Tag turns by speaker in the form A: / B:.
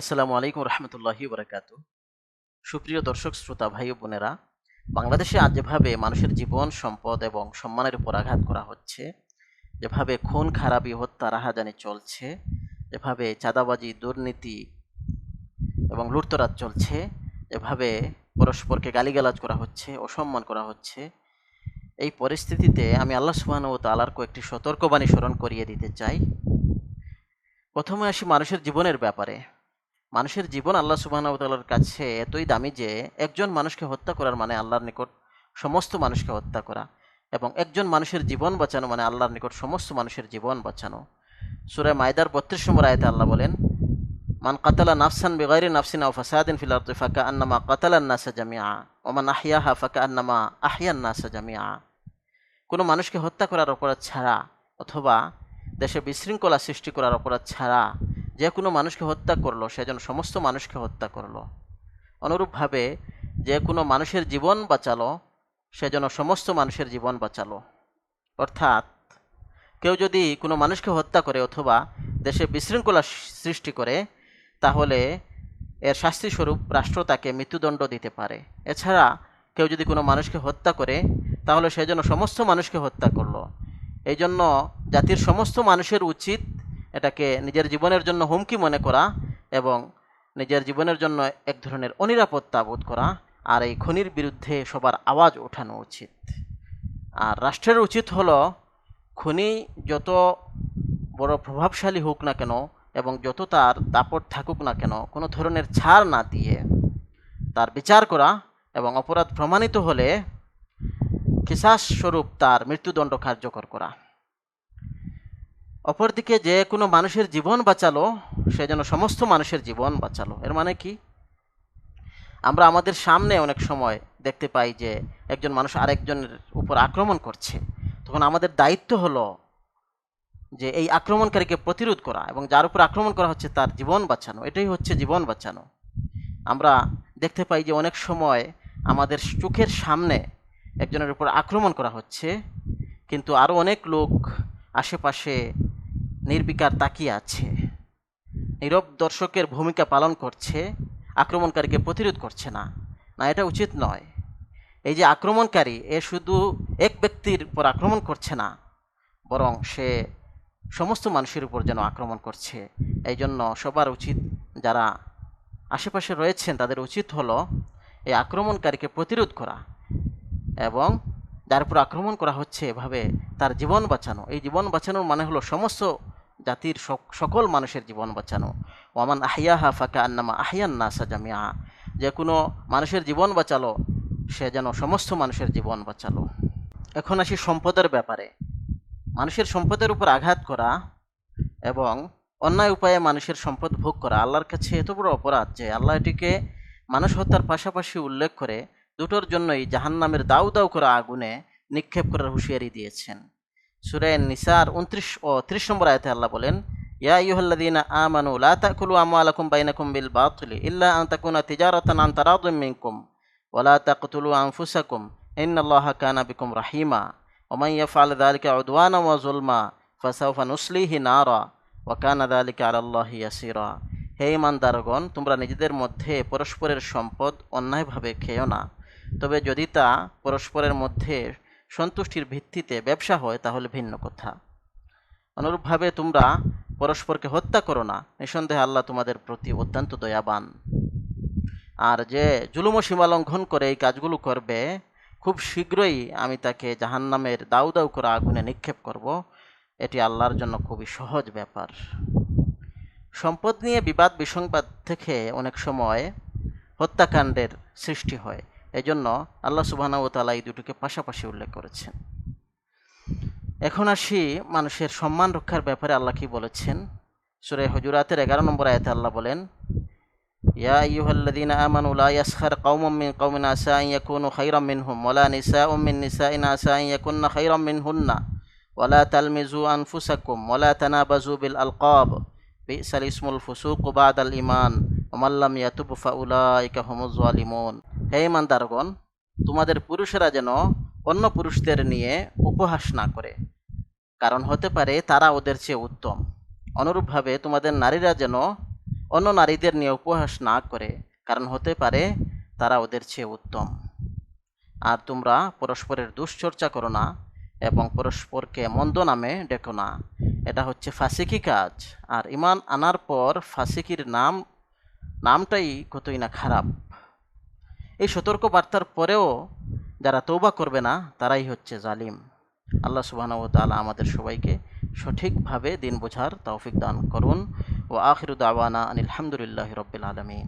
A: আসসালামু আলাইকুম রহমতুল্লাহি বরাকাতু সুপ্রিয় দর্শক, শ্রোতা, ভাই বোনেরা, বাংলাদেশে আজ যেভাবে মানুষের জীবন, সম্পদ এবং সম্মানের উপর আঘাত করা হচ্ছে, যেভাবে খুন, খারাপি, হত্যা, রাহাজানি চলছে, যেভাবে চাঁদাবাজি, দুর্নীতি এবং লুটতরাজ চলছে, যেভাবে পরস্পরকে গালিগালাজ করা হচ্ছে, অসম্মান করা হচ্ছে, এই পরিস্থিতিতে আমি আল্লাহ সুবহান ও তালার কয়েকটি সতর্কবাণী স্মরণ করিয়ে দিতে চাই। প্রথমে আসি মানুষের জীবনের ব্যাপারে। মানুষের জীবন আল্লাহ সুবাহর কাছে এতই দামি যে একজন মানুষকে হত্যা করার মানে আল্লাহর নিকট সমস্ত মানুষকে হত্যা করা এবং একজন মানুষের জীবন বাঁচানো মানে আল্লাহর নিকট সমস্ত মানুষের জীবন বাঁচানো। সুরে মায়দার বত্রিশ নম্বর আয়তে আল্লাহ বলেন, মান কাতালা নাফসান বেগাইরি নাফসিন আও ফাসাদিন ফিল আরদি ফাকা আন্নামা কাতালান নাসা জামিয়া ওমান আহিয়াহা ফাকা আন্নামা আহিয়ান নাসা জামিয়া কোনো মানুষকে হত্যা করার অপরাধ ছাড়া অথবা দেশে বিশৃঙ্খলা সৃষ্টি করার অপরাধ ছাড়া যে কোনো মানুষকে হত্যা করল, সে যেন সমস্ত মানুষকে হত্যা করল। অনুরূপভাবে যে কোনো মানুষের জীবন বাঁচালো, সে যেন সমস্ত মানুষের জীবন বাঁচালো। অর্থাৎ কেউ যদি কোনো মানুষকে হত্যা করে অথবা দেশে বিশৃঙ্খলা সৃষ্টি করে, তাহলে এর শাস্তিস্বরূপ রাষ্ট্র তাকে মৃত্যুদণ্ড দিতে পারে। এছাড়া কেউ যদি কোনো মানুষকে হত্যা করে, তাহলে সেজন্য সমস্ত মানুষকে হত্যা করল। এই জন্য জাতির সমস্ত মানুষের উচিত এটাকে নিজের জীবনের জন্য হুমকি মনে করা এবং নিজের জীবনের জন্য এক ধরনের অনিরাপত্তা বোধ করা আর এই খনির বিরুদ্ধে সবার আওয়াজ ওঠানো উচিত। আর রাষ্ট্রের উচিত হলো খনি যত বড় প্রভাবশালী হোক না কেন এবং যত তার দাপট থাকুক না কেন, কোনো ধরনের ছাড় না দিয়ে তার বিচার করা এবং অপরাধ প্রমাণিত হলে কিসাস স্বরূপ তার মৃত্যুদণ্ড কার্যকর করা। অপরদিকে যে কোনো মানুষের জীবন বাঁচালো, সে যেন সমস্ত মানুষের জীবন বাঁচালো। এর মানে কি? আমরা আমাদের সামনে অনেক সময় দেখতে পাই যে একজন মানুষ আরেকজনের উপর আক্রমণ করছে। তখন আমাদের দায়িত্ব হলো যে এই আক্রমণকারীকে প্রতিরোধ করা এবং যার উপর আক্রমণ করা হচ্ছে তার জীবন বাঁচানো। এটাই হচ্ছে জীবন বাঁচানো। আমরা দেখতে পাই যে অনেক সময় আমাদের চোখের সামনে একজনের উপর আক্রমণ করা হচ্ছে, কিন্তু আরও অনেক লোক আশেপাশে নির্বিকার তাকিয়ে আছে। নীরব দর্শকের ভূমিকা পালন করছে, আক্রমণকারীকে প্রতিরোধ করছে না। না, এটা উচিত নয়। এই যে আক্রমণকারী, এ শুধু এক ব্যক্তির উপর আক্রমণ করছে না, বরং সে সমস্ত মানুষের উপর যেন আক্রমণ করছে। এই জন্য সবার উচিত, যারা আশেপাশে রয়েছেন, তাদের উচিত হলো এই আক্রমণকারীকে প্রতিরোধ করা এবং যার উপর আক্রমণ করা হচ্ছে, এভাবে তার জীবন বাঁচানো। এই জীবন বাঁচানোর মানে হলো সমস্ত জাতির সকল মানুষের জীবন বাঁচানো। ওয়ামান আহিয়াহা ফাঁকা আন্নামা আহিয়ান নাসা জামিয়া যে কোনো মানুষের জীবন বাঁচালো, সে যেন সমস্ত মানুষের জীবন বাঁচালো। এখন আসি সম্পদের ব্যাপারে। মানুষের সম্পদের উপর আঘাত করা এবং অন্যায় উপায়ে মানুষের সম্পদ ভোগ করা আল্লাহর কাছে এত বড় অপরাধ যে আল্লাহ এটিকে মানুষ হত্যার পাশাপাশি উল্লেখ করে দুটোর জন্যই জাহান্নামের দাউ দাউ করা আগুনে নিক্ষেপ করার হুঁশিয়ারি দিয়েছেন। সুরে নিসার উনত্রিশ ও ত্রিশ নম্বর আয়তে আল্লাহ বলেন, ইয়া ইউহাল্লাদিনা আমানু, লা তাকুলু আমওয়ালাকুম বাইনাকুম বিল বাতিল ইল্লা আন তাকুনা তিজারাতান আন তারাদুম মিনকুম ওয়ালা তাকতুলু আনফুসাকুম, ইন্নাল্লাহা কানা বিকুম রাহিমা ওমান ইয়াফআল যালিকা উদওয়ানা ওয়া যুলমা, ফাসাউফা নুসলিহি নারা, ওয়া কানা যালিকা আলাল্লাহি ইয়াসিরা। হে ইমানদারগণ তোমরা নিজেদের মধ্যে পরস্পরের সম্পদ অন্যায়ভাবে খেও না। তবে যদি তা পরস্পরের মধ্যে সন্তুষ্টির ভিত্তিতে ব্যবসা হয়, তাহলে ভিন্ন কথা। অনুরূপভাবে তোমরা পরস্পরকে হত্যা করো না। নিঃসন্দেহে আল্লাহ তোমাদের প্রতি অত্যন্ত দয়াবান। আর যে জুলুম সীমা লঙ্ঘন করে এই কাজগুলো করবে, খুব শীঘ্রই আমি তাকে জাহান্নামের দাউ দাউ করে আগুনে নিক্ষেপ করব। এটি আল্লাহর জন্য খুবই সহজ ব্যাপার। সম্পদ নিয়ে বিবাদ বিসংবাদ থেকে অনেক সময় হত্যাকাণ্ডের সৃষ্টি হয়। এই জন্য আল্লাহ সুবাহ তালা এই দুটোকে পাশাপাশি উল্লেখ করেছেন। এখন আসি মানুষের সম্মান রক্ষার ব্যাপারে আল্লাহ কি বলেছেন? সুরে হজুরাতের এগারো নম্বর আয়তে আল্লাহ বলেন, ইয়া ইসমুল ফুসুক বাদাল ইয়াতুব ফাউলাইকা হুমুজ জালিমুন হে ইমানদারগণ, তোমাদের পুরুষেরা যেন অন্য পুরুষদের নিয়ে উপহাস না করে, কারণ হতে পারে তারা ওদের চেয়ে উত্তম। অনুরূপভাবে তোমাদের নারীরা যেন অন্য নারীদের নিয়ে উপহাস না করে, কারণ হতে পারে তারা ওদের চেয়ে উত্তম। আর তোমরা পরস্পরের দুশ্চর্চা করো না এবং পরস্পরকে মন্দ নামে ডেকো না। এটা হচ্ছে ফাসিকি কাজ। আর ইমান আনার পর ফাসিকির নাম, নামটাই কতই না খারাপ। এই সতর্ক বার্তার পরেও যারা তৌবা করবে না, তারাই হচ্ছে জালিম। আল্লাহ সুবাহ তালা আমাদের সবাইকে সঠিকভাবে দিন বোঝার তৌফিক দান করুন। ও আখিরুদ আওয়ানা আনিল হামদুলিল্লাহ রব্বিল আলমিন।